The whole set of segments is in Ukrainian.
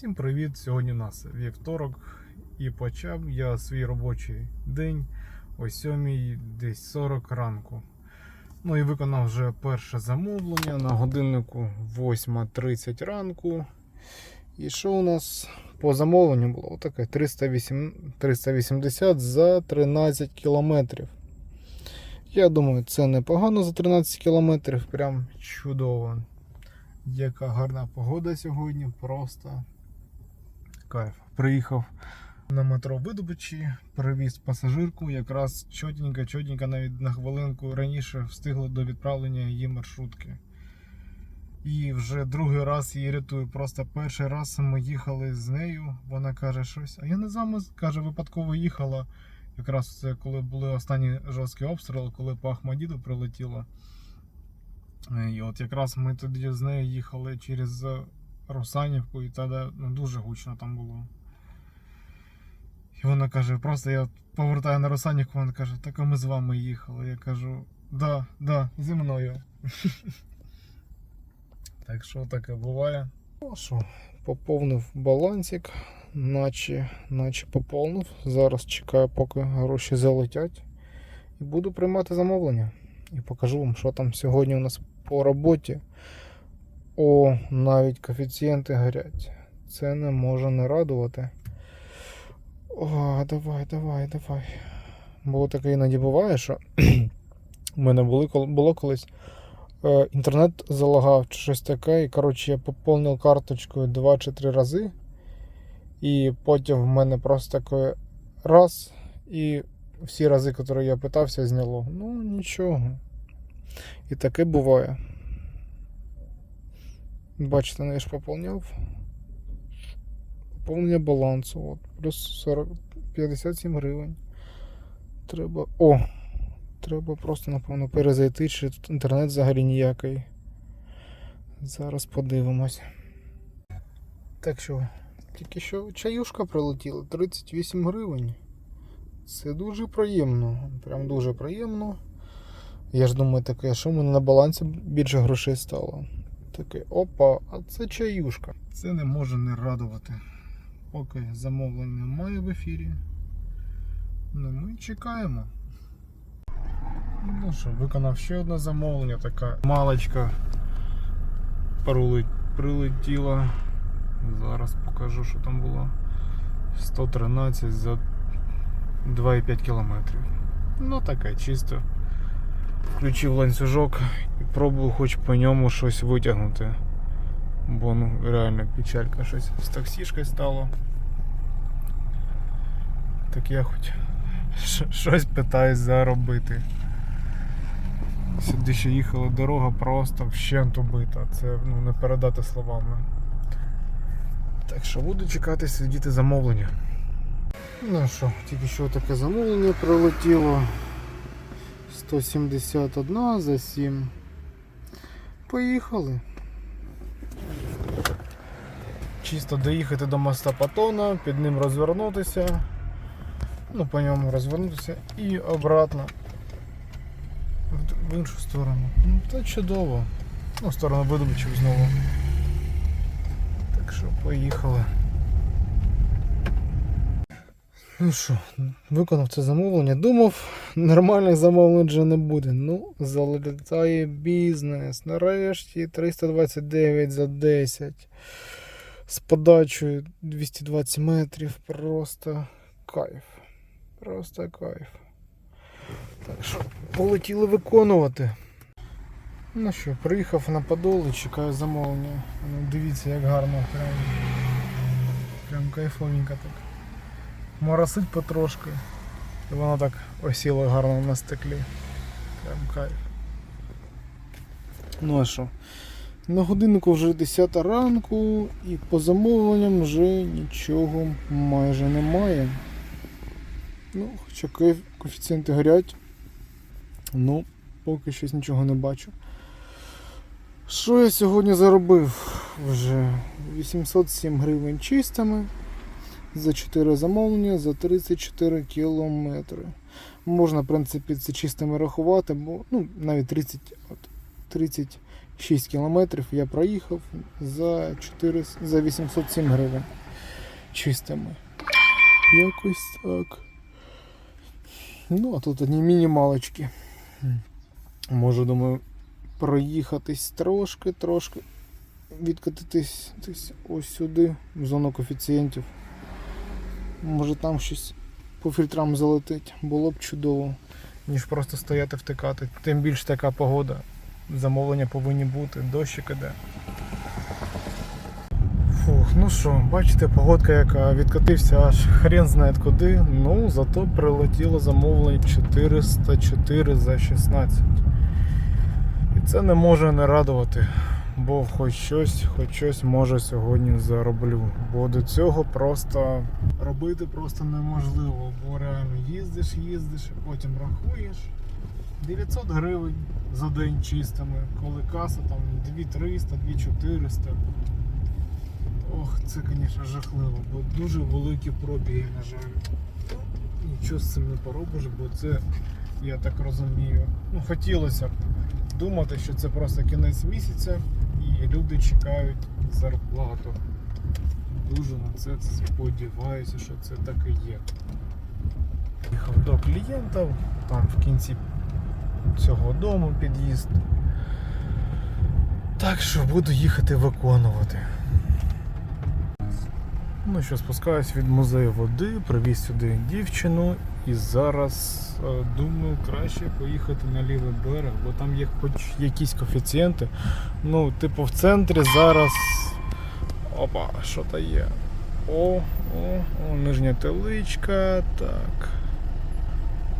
Всім привіт! Сьогодні у нас вівторок і почав я свій робочий день о 7 десь 40 ранку. Ну і виконав вже перше замовлення на годиннику 8.30 ранку. І що у нас по замовленню було? Отаке 308, 380 за 13 кілометрів. Я думаю, це непогано за 13 кілометрів, прям чудово. Яка гарна погода сьогодні, просто кайф. Приїхав на метро видобичі, привіз пасажирку, якраз чотенько, чотенько, навіть на хвилинку раніше встигли до відправлення її маршрутки. І вже другий раз її рятую. Просто перший раз ми їхали з нею. Вона каже щось. А я не з каже, випадково їхала. Якраз це коли були останні жорсткі обстріли, коли по Ахмадіду прилетіло. І от якраз ми тоді з нею їхали через Русанівку, і тоді ну, дуже гучно там було. І вона каже, просто я повертаю на Русанівку, вона каже, так а ми з вами їхали. Я кажу, да, да, зі мною. Так що таке буває. Ну поповнив балансик, наче, наче поповнив. Зараз чекаю, поки гроші залетять. І буду приймати замовлення. І покажу вам, що там сьогодні у нас по роботі. О, навіть коефіцієнти горять. Це не може не радувати. О, давай, давай, давай. Було таке іноді буває, що у мене були, було колись. е, Інтернет залагав чи щось таке, і коротше я поповнив карточкою 2 чи 3 рази. І потім в мене просто таке раз, і всі рази, які я питався, зняло. Ну, нічого. І таке буває. Бачите, ну, я ж поповняв. Поповнення балансу. От, плюс 40, 57 гривень. Треба. О! Треба просто, напевно, перезайти, чи тут інтернет взагалі ніякий. Зараз подивимось. Так що, тільки що чаюшка прилетіла 38 гривень. Це дуже приємно. Прям дуже приємно. Я ж думаю, таке, що в мене на балансі більше грошей стало. Таке, опа, а це чаюшка. Це не може не радувати. Поки замовлення немає в ефірі. Ну, ми чекаємо. Ну що, виконав ще одне замовлення, така малочка прилетіла. Зараз покажу, що там було. 113 за 2,5 кілометрів. Ну таке, чисто. Включив ланцюжок і пробую хоч по ньому щось витягнути. Бо ну реально печалька щось з таксішкою стало. Так я хоч щось питаюсь заробити. Сюди ще їхала дорога просто вщент убита. Це ну, не передати словами. Так що буду чекати сидіти замовлення. Ну що, тільки що таке замовлення прилетіло. 171 за 7. Поїхали. Чисто доїхати до моста Патона, під ним розвернутися. Ну, по ньому розвернутися і обратно в- іншу сторону. Ну, та чудово. Ну, сторону видобичів знову. Так що поїхали. Ну що, виконав це замовлення. Думав, нормальних замовлень вже не буде. Ну, залетає бізнес. Нарешті 329 за 10. З подачею 220 метрів. Просто кайф. Просто кайф. Так що, полетіли виконувати. Ну що, приїхав на Подол і чекаю замовлення. Ну, дивіться, як гарно, прям, прям кайфовенько так. Моросить потрошки. І воно так осіло гарно на стеклі. Прям кайф. Ну а що? На годиннику вже 10 ранку і по замовленням вже нічого майже немає. Ну, хоча коефіцієнти горять. Ну, поки щось нічого не бачу. Що я сьогодні заробив? Вже 807 гривень чистими. За 4 замовлення за 34 кілометри. Можна, в принципі, це чистими рахувати, бо ну, навіть 30, от, 30 6 кілометрів я проїхав за 4, за 807 гривень чистими. Якось так. Ну, а тут одні мінімалочки. Можу, думаю, проїхатись трошки, трошки. Відкатитись ось сюди, в зону коефіцієнтів. Може там щось по фільтрам залетить. Було б чудово. Ніж просто стояти втикати. Тим більше така погода. Замовлення повинні бути, дощик іде. Фух, ну що, бачите, погодка, яка відкатився аж хрен знає куди. Ну, зато прилетіло замовлення 404 за 16. І це не може не радувати. Бо хоч щось, хоч щось може сьогодні зароблю. Бо до цього просто робити просто неможливо. Бо реально їздиш, їздиш, потім рахуєш. 900 гривень за день чистими, коли каса там 2300, 2400. Ох, це, звісно, жахливо, бо дуже великі пробіги, на жаль. Ну, Нічого з цим не поробиш, бо це, я так розумію. Ну, хотілося б думати, що це просто кінець місяця і люди чекають зарплату. Дуже на це сподіваюся, що це так і є. Їхав до клієнта, там в кінці цього дому під'їзд. Так що буду їхати виконувати. Ну що, спускаюсь від музею води, привіз сюди дівчину і зараз е, думаю краще поїхати на лівий берег, бо там є хоч якісь коефіцієнти. Ну, типу, в центрі зараз. Опа, що то є? О, о, о, нижня теличка. Так.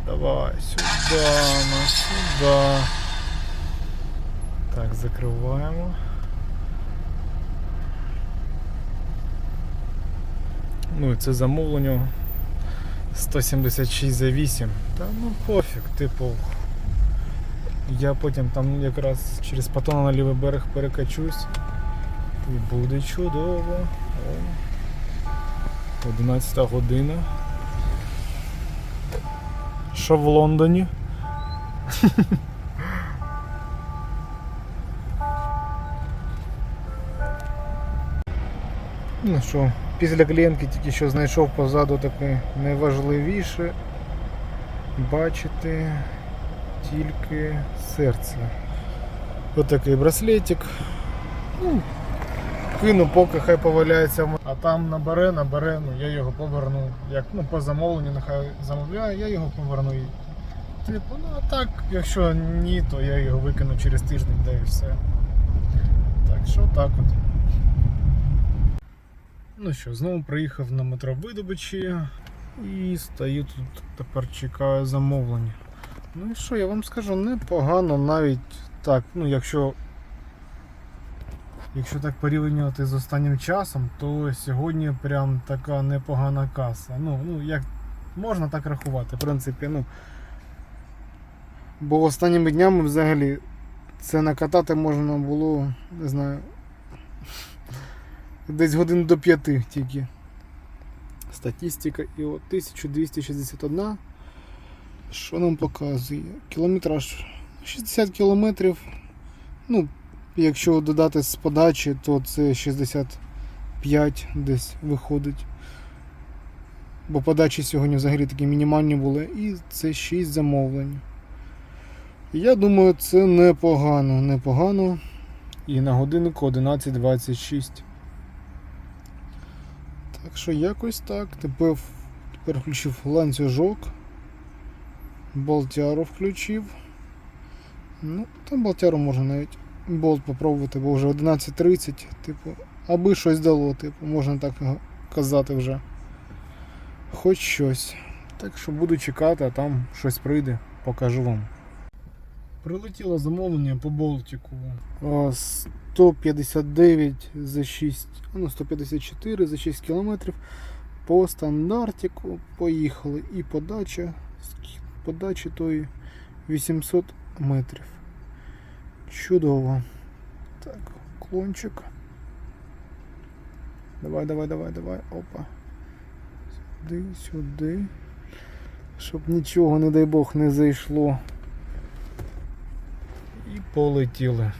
Давай, сюди, на сюди. Так, закриваємо. Ну і це замовлення 176 за 8. Та ну пофіг, типу. Я потім там якраз через Патона на лівий берег перекачусь. І буде чудово. О, 11 година. Що в Лондоні? Ну що, після клієнтки тільки що знайшов позаду таке найважливіше бачити тільки серце. Ось такий браслетик. Ну, кину, поки хай поваляється. А там набере, набере, ну я його поверну. Як ну, по замовленню, нехай замовляє, я його поверну. Типу, ну а так, якщо ні, то я його викину через тиждень, да і все. Так що так от. Ну що, знову приїхав на метро Видобичі і стою тут, тепер чекаю замовлення. Ну і що, я вам скажу, непогано навіть так, ну якщо Якщо так порівнювати з останнім часом, то сьогодні прям така непогана каса. Ну, ну як можна так рахувати, в принципі, ну. Бо останніми днями взагалі це накатати можна було, не знаю, десь годин до 5 тільки. Статистика і от 1261. Що нам показує? Кілометраж 60 кілометрів. Ну, якщо додати з подачі, то це 65 десь виходить. Бо подачі сьогодні взагалі такі мінімальні були. І це 6 замовлень. Я думаю, це непогано, непогано. І на годиннику 11.26. Так що якось так. Тепер, тепер включив ланцюжок. Болтяру включив. Ну, там болтяру можна навіть болт попробувати, бо вже 11.30, типу, аби щось дало, типу, можна так казати вже. Хоч щось. Так що буду чекати, а там щось прийде, покажу вам. Прилетіло замовлення по Болтику. О, 159 за 6, ну 154 за 6 кілометрів. По стандартику поїхали. І подача, подачі тої 800 метрів. Чудово. Так, клончик. Давай, давай, давай, давай. Опа. Сюди, сюди. Щоб нічого, не дай Бог, не зайшло. І полетіли.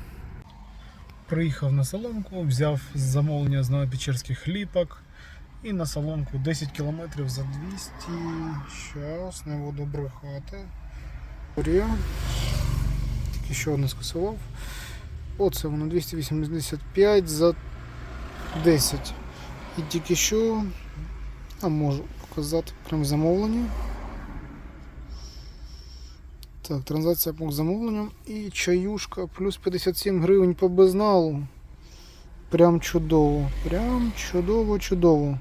Приїхав на соломку, взяв замовлення з Новопечерських ліпок. І на соломку 10 км за 200. Щас, не буду брехати. Тільки ще одне скасував. Оце воно 285 за 10. І тільки що. А можу показати прям замовлення. Так, транзакція по замовленням і чаюшка плюс 57 гривень по безналу. Прям чудово. Прям чудово, чудово.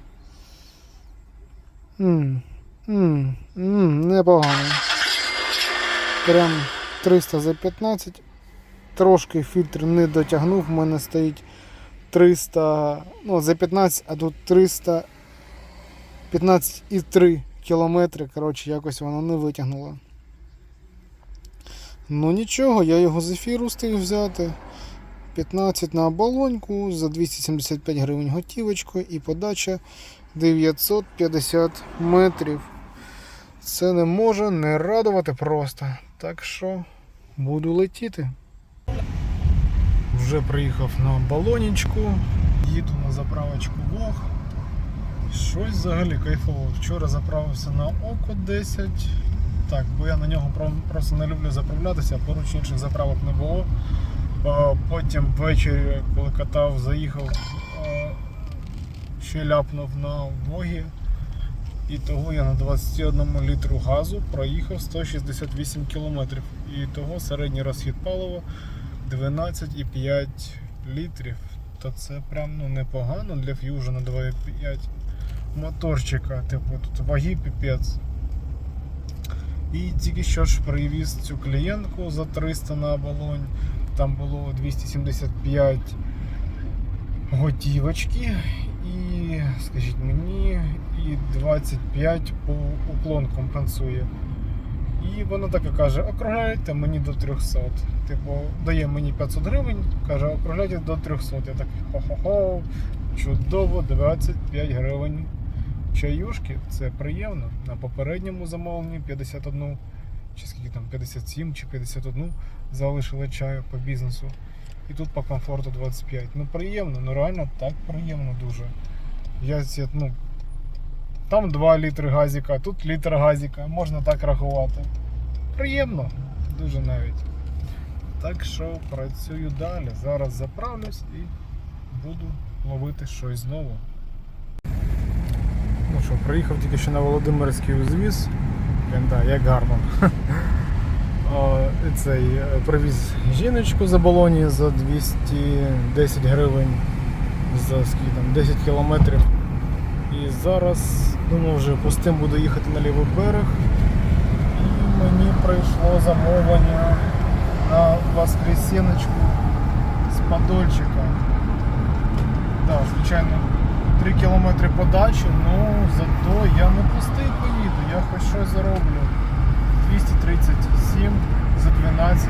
Мм, мм, мм, непогано. Прям 300 за 15. Трошки фільтр не дотягнув, в мене стоїть 300, ну за 15, а тут 300 15,3 кілометри. Коротше, якось воно не витягнуло. Ну нічого, я його з ефіру встиг взяти. 15 на оболоньку за 275 гривень готівочкою і подача 950 метрів. Це не може не радувати просто. Так що буду летіти. Вже приїхав на балонічку, їду на заправочку Вог. Щось взагалі кайфово. Вчора заправився на Око 10. Так, бо я на нього просто не люблю заправлятися, поруч інших заправок не було. Потім ввечері, коли катав, заїхав, ще ляпнув на Вогі. І того я на 21 літру газу проїхав 168 кілометрів. І того середній розхід палива 12,5 літрів. То це прям ну, непогано для Fusion 2,5 моторчика. Типу тут ваги піпець. І тільки що ж привіз цю клієнтку за 300 на оболонь. Там було 275 готівочки і, скажіть мені, і 25 по уклон компенсує. І вона так і каже, округляйте мені до 300. Типу, дає мені 500 гривень, каже, округляйте до 300. Я так хо-хо-хо, чудово, 25 гривень. Чаюшки, це приємно. На попередньому замовленні 51, чи скільки там, 57 чи 51 залишили чаю по бізнесу. І тут по комфорту 25. Ну приємно, ну реально так приємно дуже. Я ну, там 2 літри газіка, тут літр газіка, можна так рахувати. Приємно, дуже навіть. Так що працюю далі. Зараз заправлюсь і буду ловити щось знову. Ну що, приїхав тільки що на Володимирський узвіз. Блін, да, як гарно. Цей е, привіз жіночку за балоні за 210 гривень за скільки там 10 кілометрів. І зараз думаю вже пустим буду їхати на лівий берег. І мені прийшло замовлення на воскресеночку з Подольчика. Да, звичайно, 3 кілометри подачі, ну зато я не пустий поїду, я хоч щось зароблю. 237 за 12.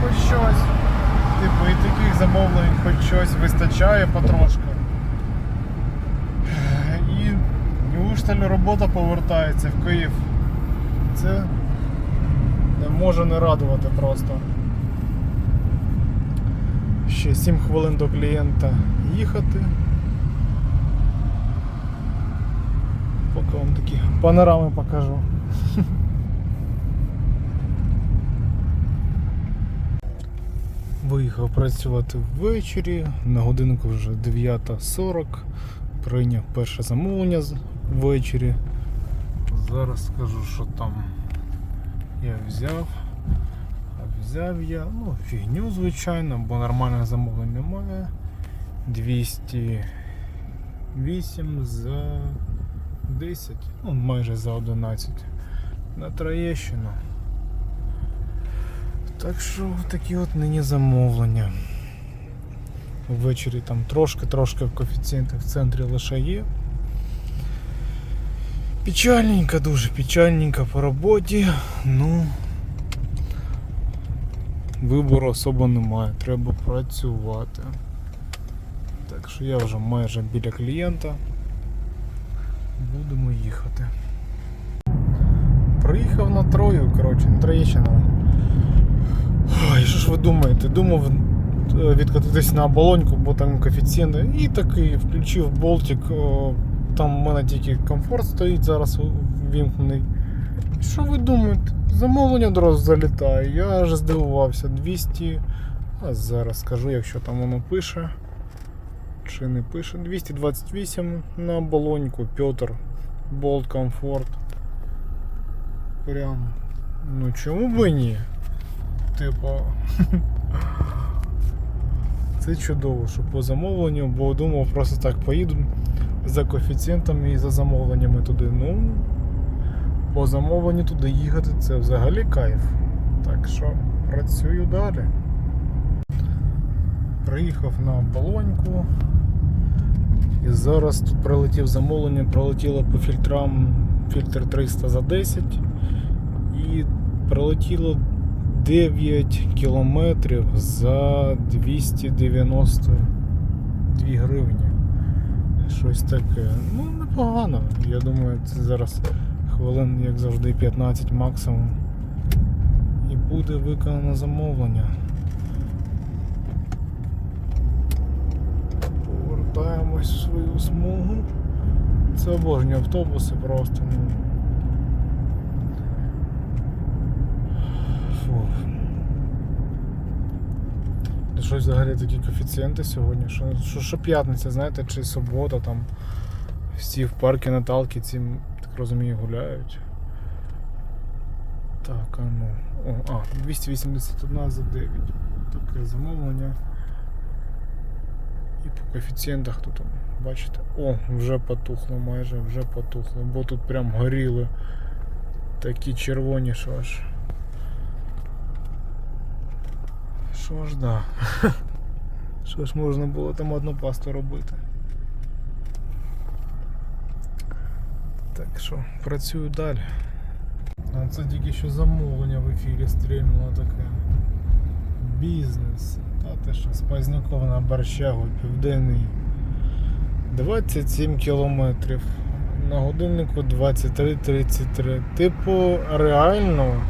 Хоч щось. Типу, і таких замовлень хоч щось вистачає потрошки. І неужто робота повертається в Київ. Це не може не радувати просто. Ще 7 хвилин до клієнта їхати. Поки вам такі панорами покажу. Виїхав працювати ввечері, на годинку вже 9.40. Прийняв перше замовлення ввечері. Зараз скажу, що там я взяв. А взяв я, ну, фігню, звичайно, бо нормальних замовлень немає. 208 за 10, ну майже за 11 на Троєщину. Так що такі от нині замовлення. Ввечері там трошки-трошки в коефіцієнтах в центрі лише є. Печальненько, дуже печальненько по роботі. Ну вибору особо немає, треба працювати. Так що я вже майже біля клієнта. Будемо їхати. Приїхав на Трою, коротше, на Троєщину. Ой, що ж ви думаєте? Думав е, відкатитись на оболоньку, бо там коефіцієнт. І такий включив болтик. Там в мене тільки комфорт стоїть зараз вімкнений. Що ви думаєте? Замовлення одразу залітає. Я аж здивувався. 200. А зараз скажу, якщо там воно пише. Чи не пише. 228 на оболоньку, Петр. Болт комфорт. Прям. Ну чому б і ні? Типу. Це чудово, що по замовленню, бо думав, просто так поїду за коефіцієнтами і за замовленнями туди. Ну, по замовленню туди їхати це взагалі кайф. Так що працюю далі. Приїхав на оболоньку. І зараз тут прилетів замовлення, пролетіло по фільтрам фільтр 300 за 10 і прилетіло 9 кілометрів за 292 гривні. Щось таке. Ну, непогано. Я думаю, це зараз хвилин, як завжди, 15 максимум. І буде виконано замовлення. Повертаємось в свою смугу. Це обожні автобуси просто. Ну. Фу. Щось взагалі такі коефіцієнти сьогодні. Що, що, що п'ятниця, знаєте, чи субота там всі в паркі Наталки ці, так розумію, гуляють. Так, а ну. О, а, 281 за 9. Таке замовлення. І по коефіцієнтах тут, бачите? О, вже потухло майже, вже потухло, бо тут прям горіли такі червоні, що аж. Що ж да. Що ж можна було там одну пасту робити. Так що, працюю далі. А це тільки що замовлення в ефірі стрільнуло таке. Бізнес. Те що з Пазнякова на Борщагу, південний. 27 кілометрів. На годиннику 23.33. Типу, реально.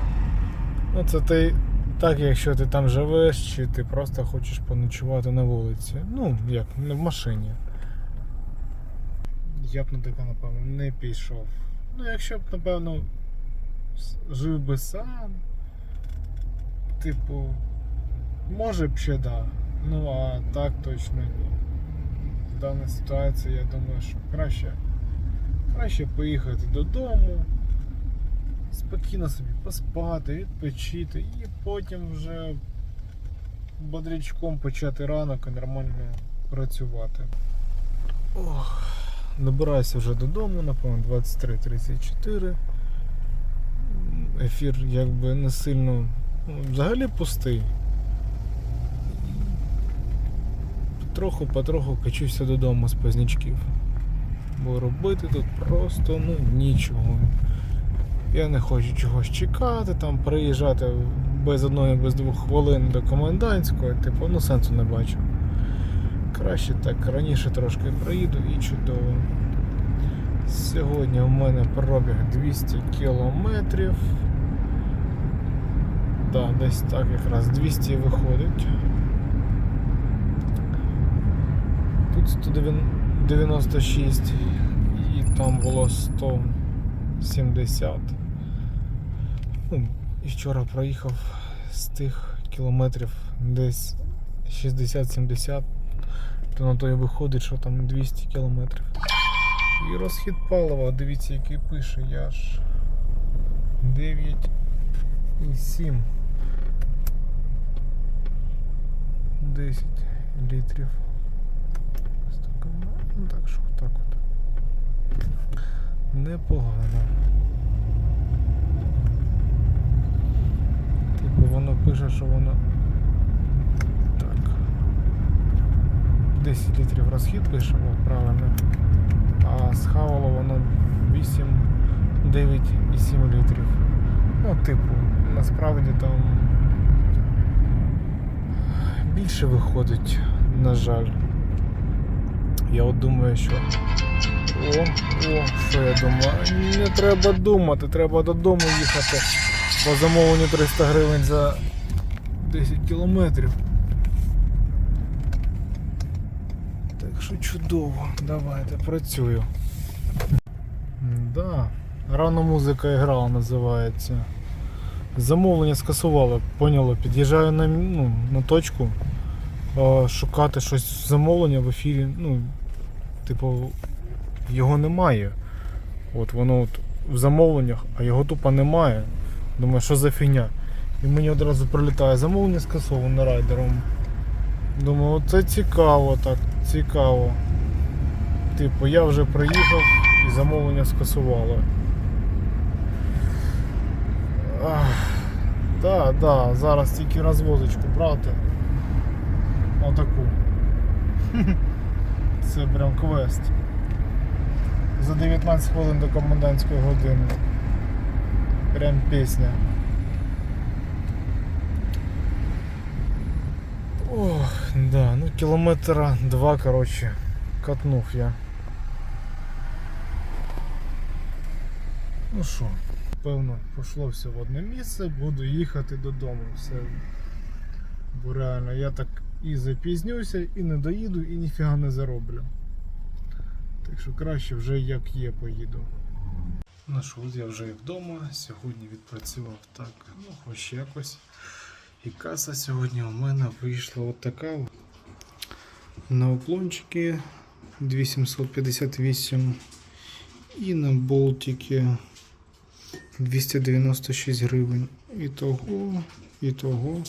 Ну це ти так, якщо ти там живеш, чи ти просто хочеш поночувати на вулиці. Ну, як, не в машині. Я б на таке, напевно, не пішов. Ну, якщо б, напевно, жив би сам. Типу, може б ще да. Ну а так точно ні. В даній ситуації я думаю, що краще, краще поїхати додому, спокійно собі поспати, відпочити і потім вже бодрячком почати ранок і нормально працювати. Ох, добираюся вже додому, напевно, 23.34. Ефір якби не сильно. ну, взагалі пустий. Потроху-потроху качуся додому з пазнячків. Бо робити тут просто ну, нічого. Я не хочу чогось чекати, там приїжджати без одної, без двох хвилин до комендантської, типу, ну сенсу не бачу. Краще так, раніше трошки приїду і чудово. Сьогодні у мене пробіг 200 кілометрів. Да, десь так якраз 200 виходить. Тут 196 і там було 170. Ну, і вчора проїхав з тих кілометрів десь 60-70, то на то і виходить, що там 200 кілометрів. І розхід палива, дивіться, який пише, я ж 9 і 7. 10 літрів. Ну так що, так от. Непогано. Типу воно пише, що воно. Так. 10 літрів розхід пише, о, правильно. А схавало воно 8, 9 і 7 літрів. Ну, типу, насправді там більше виходить, на жаль. Я от думаю, що. О, о, що я думаю? Не треба думати, треба додому їхати. По замовленню 300 гривень за 10 кілометрів. Так що чудово, давайте працюю. Да, рано музика грала називається. Замовлення скасували, поняли, під'їжджаю на, ну, на точку, шукати щось замовлення в ефірі, ну, типу, його немає. От воно от в замовленнях, а його тупо немає. Думаю, що за фігня. І мені одразу прилітає замовлення скасоване райдером. Думаю, це цікаво так, цікаво. Типу, я вже приїхав і замовлення скасували. Ах, да, да, зараз тільки розвозочку брати. Отаку. Це прям квест. За 19 хвилин до комендантської години. Прям пісня. Ох, да, ну кілометра два, коротше, катнув я. Ну що, певно, пішло все в одне місце, буду їхати додому. Все. Бо реально я так і запізнюся, і не доїду, і ніфіга не зароблю. Так що краще вже як є поїду. Ну що, от я вже і вдома. Сьогодні відпрацював так, ну хоч якось. І каса сьогодні у мене вийшла от така. На уклончики 2758 і на болтики 296 гривень. І того, і того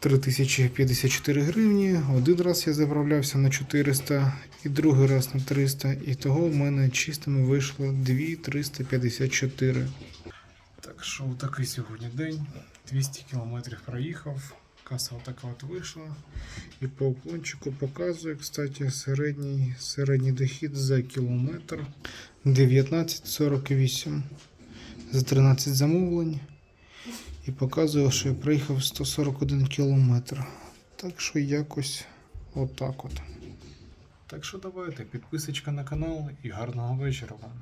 3054 гривні. Один раз я заправлявся на 400 і другий раз на 300. І того в мене чистими вийшло 2354. Так що такий сьогодні день. 200 кілометрів проїхав. Каса отака от вийшла. І по уклончику показує, кстати, середній, середній дохід за кілометр 19,48 за 13 замовлень. І показує, що я проїхав 141 кілометр. Так що якось отак от. Так що давайте, підписочка на канал і гарного вечора вам.